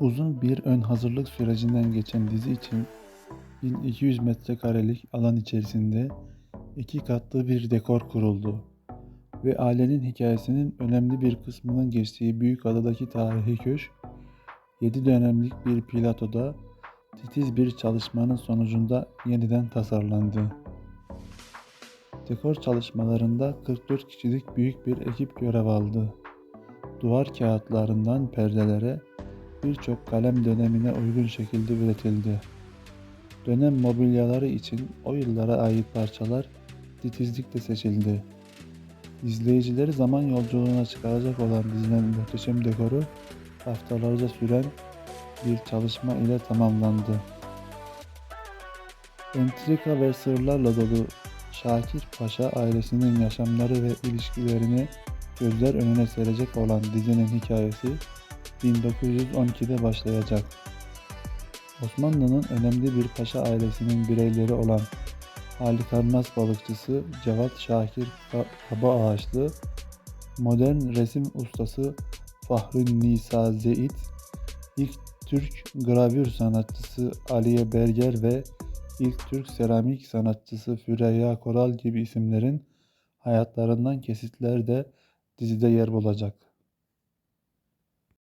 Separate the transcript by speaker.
Speaker 1: Uzun bir ön hazırlık sürecinden geçen dizi için 1200 metrekarelik alan içerisinde iki katlı bir dekor kuruldu ve ailenin hikayesinin önemli bir kısmının geçtiği Büyükada'daki tarihi köşk, 7 dönemlik bir platoda titiz bir çalışmanın sonucunda yeniden tasarlandı. Dekor çalışmalarında 44 kişilik büyük bir ekip görev aldı. Duvar kağıtlarından perdelere birçok kalem dönemine uygun şekilde üretildi. Dönem mobilyaları için o yıllara ait parçalar titizlikle seçildi. İzleyicileri zaman yolculuğuna çıkaracak olan dizinin muhteşem dekoru haftalarca süren bir çalışma ile tamamlandı. Entrika ve sırlarla dolu Şakir Paşa ailesinin yaşamları ve ilişkilerini gözler önüne serecek olan dizinin hikayesi 1912'de başlayacak. Osmanlı'nın önemli bir paşa ailesinin bireyleri olan Halikarnas balıkçısı Cevat Şakir Ka- Kaba Ağaçlı, modern resim ustası Fahri Nisa Zeyit, ilk Türk gravür sanatçısı Aliye Berger ve ilk Türk seramik sanatçısı Süreyya Koral gibi isimlerin hayatlarından kesitler de dizide yer bulacak.